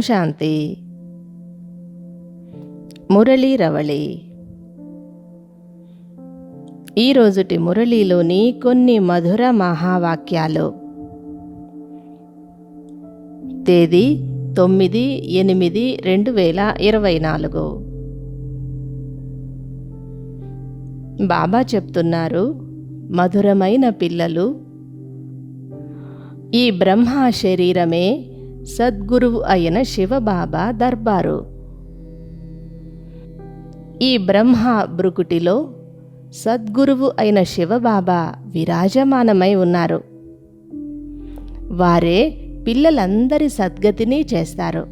శాంతి. మురళీ రవళి. ఈరోజుటి మురళీలోని కొన్ని మధుర మహావాక్యాలు. తేదీ తొమ్మిది ఎనిమిది రెండు వేల ఇరవై నాలుగు. బాబా చెప్తున్నారు మధురమైన పిల్లలు ఈ బ్రహ్మ శరీరమే సద్గురువు అయిన శివబాబా దర్బారు. ఈ బ్రహ్మ బ్రుకుటిలో సద్గురువు అయిన శివబాబా విరాజమానమై ఉన్నారు. వారే పిల్లలందరి సద్గతిని చేస్తారు.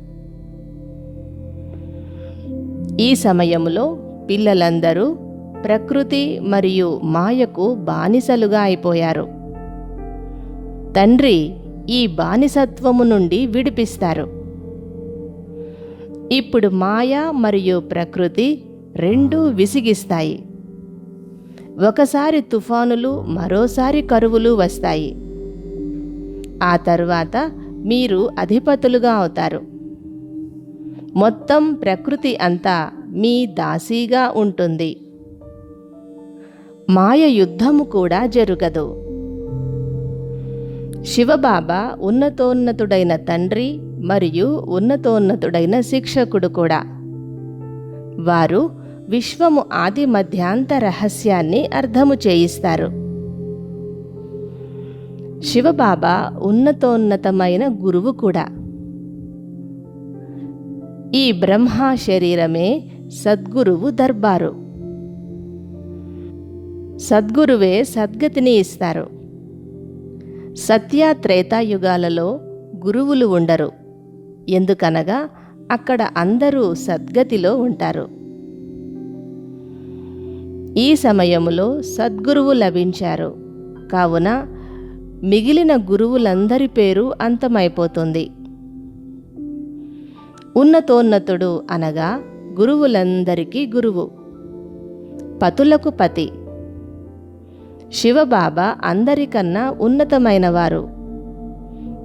ఈ సమయంలో పిల్లలందరూ ప్రకృతి మరియు మాయకు బానిసలుగా అయిపోయారు. తండ్రి ఈ బానిసత్వము నుండి విడిపిస్తారు. ఇప్పుడు మాయ మరియు ప్రకృతి రెండూ విసిగిస్తాయి. ఒకసారి తుఫానులు మరోసారి కరువులు వస్తాయి. ఆ తరువాత మీరు అధిపతులుగా అవుతారు. మొత్తం ప్రకృతి అంతా మీ దాసీగా ఉంటుంది. మాయ యుద్ధము కూడా జరుగదు. శివబాబా ఉన్నతోన్నతుడైన తండ్రి మరియు ఉన్నతోన్నతుడైన శిక్షకుడు కూడా. వారు విశ్వము ఆది మధ్యాంత రహస్యాన్ని అర్థము చేయిస్తారు. శివబాబా ఉన్నతోన్నతమైన గురువు కూడా. ఈ బ్రహ్మ శరీరమే సద్గురువు దర్బారు. సద్గురువే సద్గతిని ఇస్తారు. సత్య త్రేతాయుగాలలో గురువులు ఉండరు. ఎందుకనగా అక్కడ అందరూ సద్గతిలో ఉంటారు. ఈ సమయములో సద్గురువు లభించారు. కావున మిగిలిన గురువులందరి పేరు అంతమైపోతుంది. ఉన్నతోన్నతుడు అనగా గురువులందరికీ గురువు. పతులకు పతి. శివబాబా అందరికన్నా ఉన్నతమైనవారు.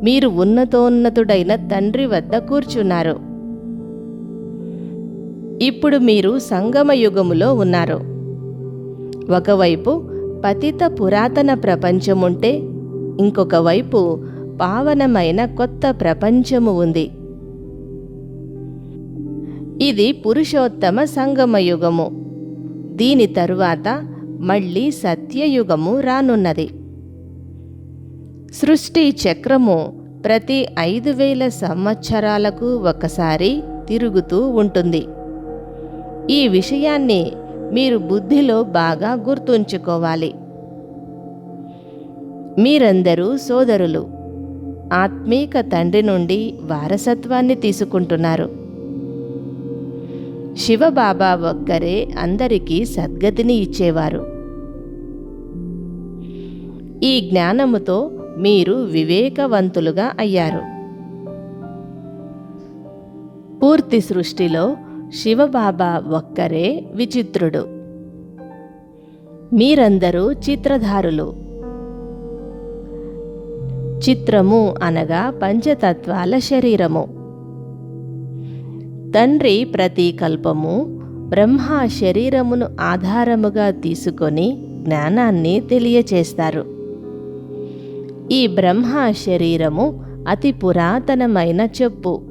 మీరు ఉన్నతోన్నతుడైన తండ్రి వద్ద కూర్చున్నారు. ఇప్పుడు మీరు సంగమ యుగములో ఉన్నారు. ఒకవైపు పతిత పురాతన ప్రపంచముంటే ఇంకొక వైపు పావనమైన కొత్త ప్రపంచము ఉంది. ఇది పురుషోత్తమ సంగమ యుగము దీని తరువాత మళ్ళీ సత్యయుగము రానున్నది. సృష్టి చక్రము ప్రతి ఐదు వేల సంవత్సరాలకు ఒకసారి తిరుగుతూ ఉంటుంది. ఈ విషయాన్ని మీరు బుద్ధిలో బాగా గుర్తుంచుకోవాలి. మీరందరూ సోదరులు ఆత్మీక తండ్రి నుండి వారసత్వాన్ని తీసుకుంటున్నారు. శివబాబా ఒక్కరే అందరికీ సద్గతిని ఇచ్చేవారు. ఈ జ్ఞానముతో మీరు వివేకవంతులుగా అయ్యారు. పూర్తి సృష్టిలో శివబాబా ఒక్కరే విచిత్రుడు. మీరందరూ చిత్రధారులు. చిత్రము అనగా పంచతత్వాల శరీరము. తండ్రి ప్రతి కల్పము బ్రహ్మ శరీరమును ఆధారముగా తీసుకొని జ్ఞానాన్ని తెలియచేస్తారు. ఈ బ్రహ్మ శరీరము అతి పురాతనమైన చెప్పు.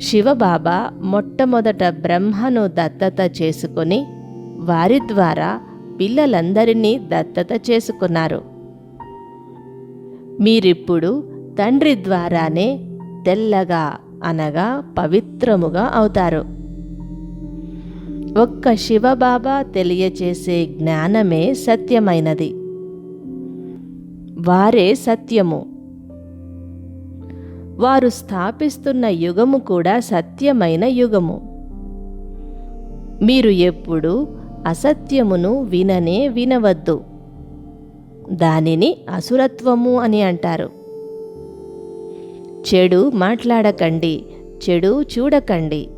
శివబాబా మొట్టమొదట బ్రహ్మను దత్తత చేసుకొని వారి ద్వారా పిల్లలందరినీ దత్తత చేసుకున్నారు. మీరిప్పుడు తండ్రి ద్వారానే తెల్లగా అనగా పవిత్రముగా అవుతారు. ఒక్క శివబాబా తెలియచేసే జ్ఞానమే సత్యమైనది. వారే సత్యము. వారు స్థాపిస్తున్న యుగము కూడా సత్యమైన యుగము. మీరు ఎప్పుడు అసత్యమును విననే వినవద్దు. దానిని అసురత్వము అని అంటారు. చెడు మాట్లాడకండి చెడు చూడకండి.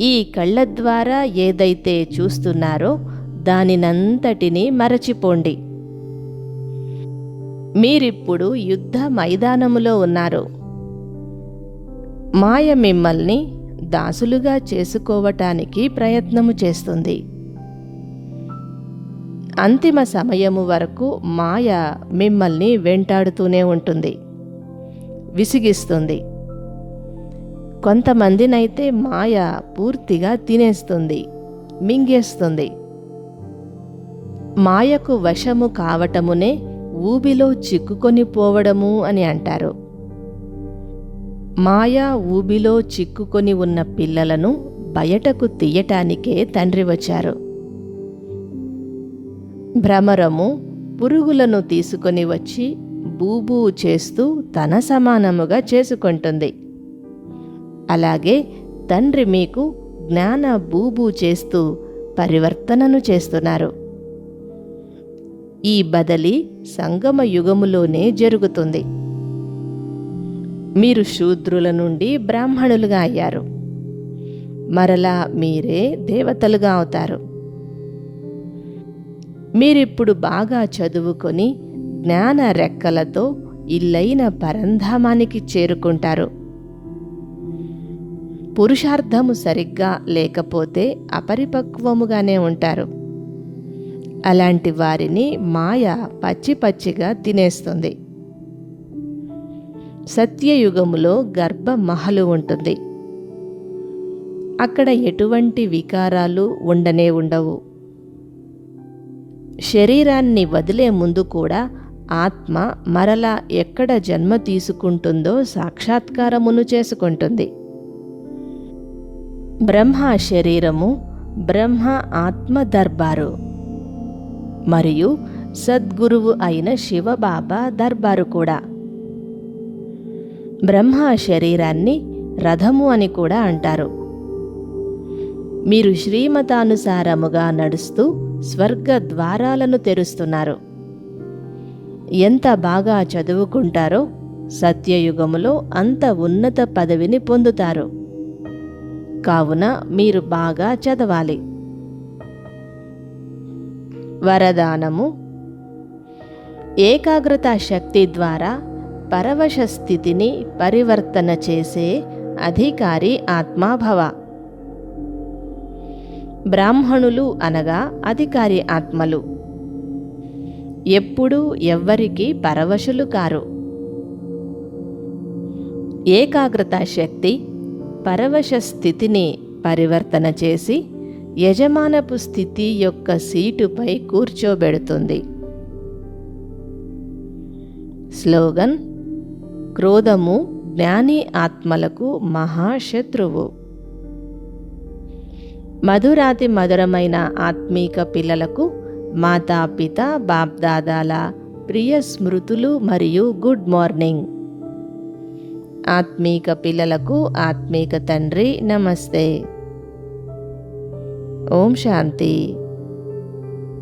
ఈ కళ్ళ ద్వారా ఏదైతే చూస్తున్నారో దానినంతటినీ మరచిపోండి. మీరిప్పుడు యుద్ధ మైదానములో ఉన్నారు. మాయ మిమ్మల్ని దాసులుగా చేసుకోవటానికి ప్రయత్నము చేస్తుంది. అంతిమ సమయము వరకు మాయ మిమ్మల్ని వెంటాడుతూనే ఉంటుంది. విసిగిస్తుంది. కొంతమందినైతే మాయ పూర్తిగా తినేస్తుంది. మింగేస్తుంది. మాయకు వశము కావటమునే ఊబిలో చిక్కుకొని పోవడము అని అంటారు. మాయా ఊబిలో చిక్కుకొని ఉన్న పిల్లలను బయటకు తీయటానికే తండ్రి వచ్చారు. భ్రమరము పురుగులను తీసుకొని వచ్చి బూబూ చేస్తూ తన సమానముగా చేసుకుంటుంది. అలాగే తండ్రి మీకు జ్ఞాన బూబూ చేస్తూ పరివర్తనను చేస్తున్నారు. ఈ బదలి సంగమ యుగములోనే జరుగుతుంది. మీరు శూద్రుల నుండి బ్రాహ్మణులుగా అయ్యారు. మరలా మీరే దేవతలుగా అవుతారు. మీరిప్పుడు బాగా చదువుకొని జ్ఞాన రెక్కలతో ఇల్లైన పరంధామానికి చేరుకుంటారు. పురుషార్థము సరిగ్గా లేకపోతే అపరిపక్వముగానే ఉంటారు. అలాంటి వారిని మాయ పచ్చి పచ్చిగా తినేస్తుంది. సత్యయుగములో గర్భ మహలు ఉంటుంది. అక్కడ ఎటువంటి వికారాలు ఉండనే ఉండవు. శరీరాన్ని వదిలే ముందు కూడా ఆత్మ మరలా ఎక్కడ జన్మ తీసుకుంటుందో సాక్షాత్కారమును చేసుకుంటుంది. బ్రహ్మ శరీరము బ్రహ్మ ఆత్మ దర్బారు. మరియు సద్గురువు అయిన శివబాబా దర్బారు కూడా. బ్రహ్మ శరీరాన్ని రథము అని కూడా అంటారు. మీరు శ్రీమతానుసారముగా నడుస్తూ స్వర్గ ద్వారాలను తెరుస్తున్నారు. ఎంత బాగా చదువుకుంటారో సత్యయుగములో అంత ఉన్నత పదవిని పొందుతారు. కావున మీరు బాగా చదవాలి. వరదానము. ఏకాగ్రత శక్తి ద్వారా పరవశ స్థితిని పరివర్తన చేసే అధికారి ఆత్మాభవ. బ్రాహ్మణులు అనగా అధికారి ఆత్మలు. ఎప్పుడూ ఎవ్వరికీ పరవశులు కారు. ఏకాగ్రత శక్తి పరవశ స్థితిని పరివర్తన చేసి యజమానపు స్థితి యొక్క సీటుపై కూర్చోబెడుతుంది. స్లోగన్ క్రోధము జ్ఞాని ఆత్మలకు మహాశత్రువు. మధురాతి మధురమైన ఆత్మీక పిల్లలకు మాతాపిత బాప్దాదాల ప్రియ స్మృతులు మరియు గుడ్ మార్నింగ్. ఆత్మీక పిల్లలకు ఆత్మీక తండ్రి నమస్తే. ఓం శాంతి.